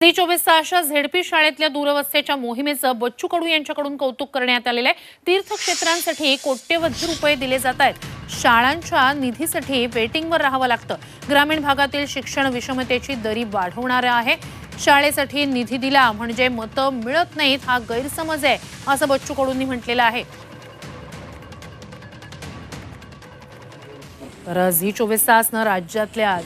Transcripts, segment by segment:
Zee चोवीस तासच्या ZP शाळेतल्या दूरवस्थेच्या मोहिमेचं बच्चू कडू यांच्याकडून कौतुक करण्यात आलेलं आहे. तीर्थक्षेत्रांसाठी कोट्यवधी रुपये दिले जात आहेत. शाळांच्या निधीसाठी वेटिंगवर राहावं लागतं. ग्रामीण भागातील शिक्षण विषमतेची दरी वाढवणारं आहे. शाळेसाठी निधी दिला म्हणजे मतं मिळत नाहीत हा गैरसमज आहे असं बच्चू कडूंनी म्हटलेलं आहे. तर झी चोवीस तासनं राज्यातल्या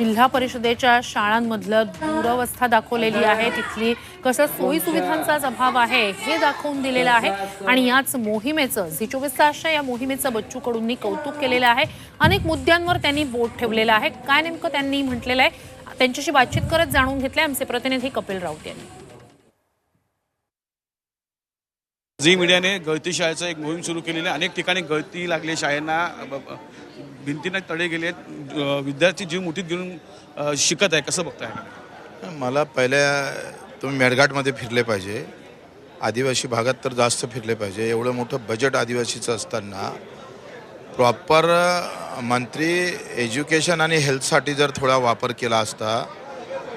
जिल्हा परिषदेच्या शाळांमधलं दुरवस्था दाखवलेली आहे. तिथली कसं सोयी सुविधांचा अभाव आहे हे दाखवून दिलेलं आहे. आणि याच मोहिमेचं झी चोवीस तासच्या या मोहिमेचं बच्चू कडूंनी कौतुक केलेलं आहे. अनेक मुद्द्यांवर त्यांनी बोट ठेवलेलं आहे. काय नेमकं त्यांनी म्हटलेलं आहे त्यांच्याशी बातचीत करत जाणून घेतलंय आमचे प्रतिनिधी कपिल राऊत यांनी. झी मीडियाने गळती शाळेचं एक मोहीम सुरू केलेली आहे. अनेक ठिकाणी गळती लागली शाळेंना. भिंतींना तडे गेले आहेत. विद्यार्थी जीव मुठीत घेऊन शिकत आहे. कसं बघताय? मला पहिल्या तुम्ही मेळघाटमध्ये फिरले पाहिजे. आदिवासी भागात तर जास्त फिरले पाहिजे. एवढं मोठं बजेट आदिवासीचं असताना प्रॉपर मंत्री एज्युकेशन आणि हेल्थसाठी जर थोडा वापर केला असता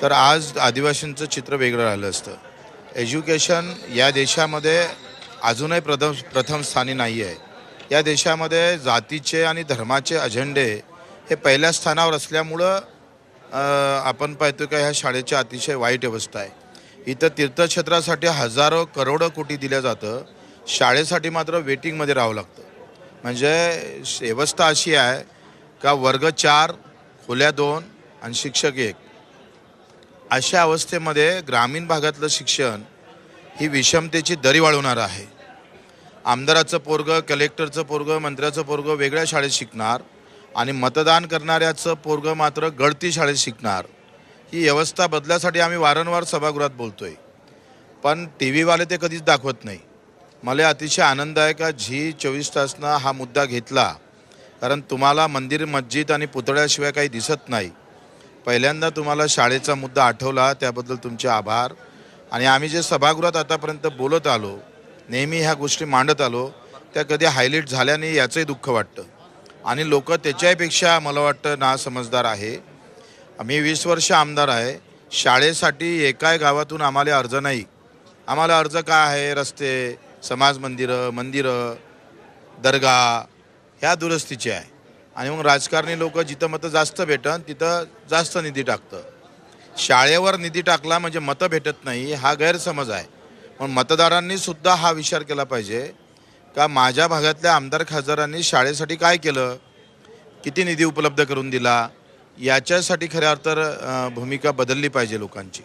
तर आज आदिवासींचं चित्र वेगळं राहिलं असतं. एज्युकेशन या देशामध्ये अजूनही प्रथम प्रथम स्थानी नाही आहे या देशामध्ये जातीचे आणि धर्माचे अजेंडे हे पहिल्या स्थानावर असल्यामुळं आपण पाहतो का ह्या शाळेची अतिशय वाईट अवस्था आहे. इथं तीर्थक्षेत्रासाठी हजारो करोडो कोटी दिलं जातं. शाळेसाठी मात्र वेटिंगमध्ये राहावं लागतं. म्हणजे व्यवस्था अशी आहे का वर्ग चार खोल्या दोन आणि शिक्षक एक. अशा अवस्थेमध्ये ग्रामीण भागातलं शिक्षण ही विषमतेची दरी वाढवणार आहे. आमदाराचं पोरगं कलेक्टरचं पोरगं मंत्र्याचं पोरगं वेगळ्या शाळेत शिकणार आणि मतदान करणाऱ्याचं पोरगं मात्र गळती शाळेत शिकणार. ही व्यवस्था बदलासाठी आम्ही वारंवार सभागृहात बोलतो आहे पण टी व्हीवाले ते कधीच दाखवत नाही. मला अतिशय आनंद आहे का झी चोवीस तासनं हा मुद्दा घेतला. कारण तुम्हाला मंदिर मस्जिद आणि पुतळ्याशिवाय काही दिसत नाही. पहिल्यांदा तुम्हाला शाळेचा मुद्दा आठवला त्याबद्दल तुमचे आभार. आणि आम्ही जे सभागृहात आतापर्यंत बोलत आलो नेहमी ह्या गोष्टी मांडत आलो त्या कधी हायलाईट झाल्या नाही याचंही दुःख वाटतं. आणि लोक त्याच्यापेक्षा मला वाटतं ना समजदार आहे. मी वीस वर्ष आमदार आहे. शाळेसाठी एकाही गावातून आम्हाला अर्ज नाही. आम्हाला अर्ज काय आहे? रस्ते समाज मंदिरं मंदिरं दर्गा ह्या दुरुस्तीचे आहे. आणि मग राजकारणी लोक जिथं मतं जास्त भेटन तिथं जास्त निधी टाकतं. शाळेवर निधी टाकला म्हणजे मतं भेटत नाही हा गैरसमज आहे. पण मतदारांनी सुद्धा हा विचार केला पाहिजे का माझ्या भागातल्या आमदार खासदारांनी शाळेसाठी काय केलं? किती निधी उपलब्ध करून दिला? याच्यासाठी खऱ्या अर्थ भूमिका बदलली पाहिजे लोकांची.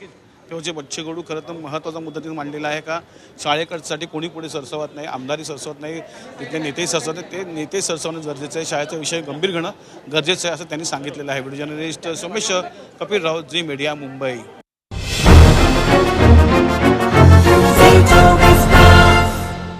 तेव्हा जे बच्चेकडू खरं तर महत्त्वाचा मुद्दा तिथे मांडलेला आहे का? शाळेकडसाठी कोणी पुढे सरसवत नाही आमदारी सरसवत नाही तिथले नेतेही सरसवत नाही. ते नेते सरसवणं गरजेचं आहे. शाळेचा विषय गंभीर घेणं गरजेचं आहे असं त्यांनी सांगितलेलं आहे. Video journalist Somesh Kapil Raut ji media Mumbai.